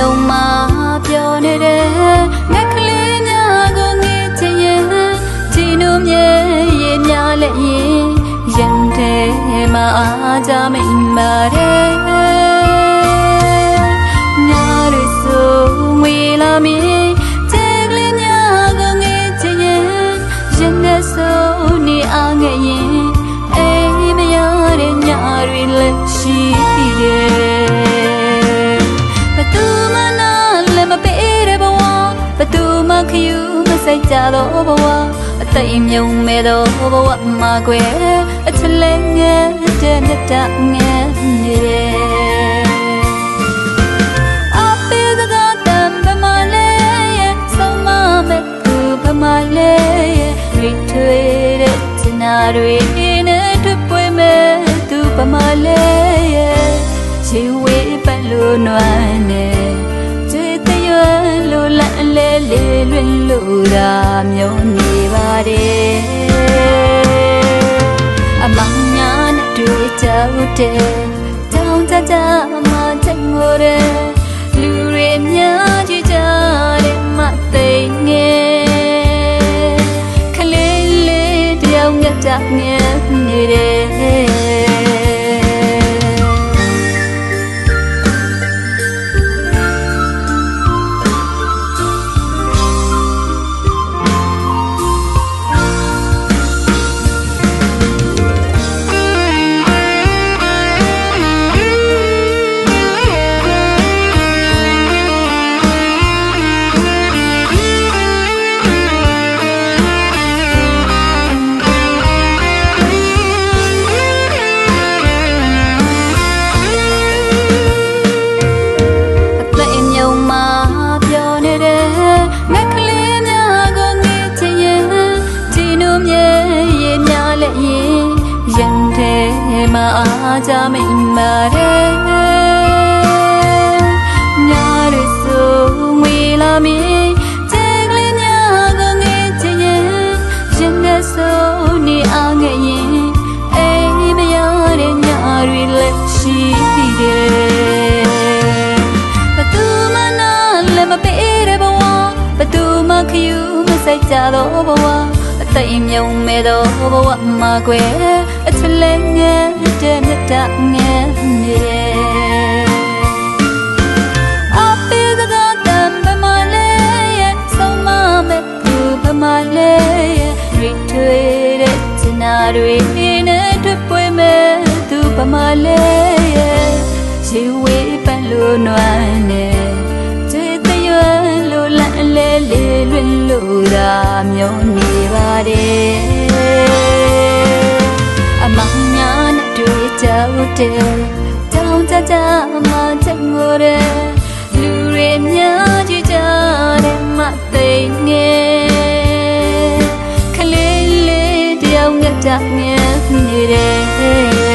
မြုံမှာပြောနေတဲ့ငက်ကလေးများကိုငေးချင်ရင်ဒီနိုမြဲရဲ့များလည်းရင်ရင်ထဲမှာအားကြမိန်ပါတယ်ညာရဆိုငွေလာမင်းကျဲကလေးများကိုငေးချင်ရင်ရင်နဲ့ဆိုနေအားငယ်ရင်အိမ်မရတဲ့ညာတွေလည်းရှိ မခယူမစိတ်ကြတော့ဘဝအသိမြုံမဲ့တော့ဘဝမှာကွယ်အချလဲငယ်တဲ့မြတ်တငယ်နေတယ်အပေစကားတမ်းပမာလေးဆုံးမမဲ့သူပမာလေးရိထွေတဲ့ချနာတွေနဲ့တွေ့ပွဲမဲ့သူပမာလေး လဲလေးလွင်လို့ရာမျိုးနေပါတယ်အမောင်ညာနဲ့တွေ့ကြတဲ့တောင်းကြကြမှာချက်ငိုတဲ့လူတွေများ ကြမိန်ပါတယ်ညာရဆိုငွေလာမင်းကျဲကလေးများကိုငေးချင်ရင်ရင်နဲ့ဆိုနေအားငယ်ရင်အိမ်မရတဲ့ညာတွေလည်းရှိတယ်ဘသူမနာလည်းမပေးတဲ့ဘဝဘသူမခယူမစိတ်ကြတော့ဘဝအသိမြုံမဲ့တော့ဘဝမှာကွယ် အချလဲငယ်တဲ့မြတ်တငယ်နေတယ်အပေစကားတမ်းပမာလေးဆုံးမမဲ့သူပမာလေးရိထွေတဲ့ချနာတွေနဲ့တွေ့ပွဲမဲ့သူပမာလေး တဲ့တောင်းကြကြမှချက်ငိုတဲ့လူတွေများကြည့်ကြတဲ့မသိငယ်ခလေးလေးတယောက်ငတ်တငယ်နေတယ်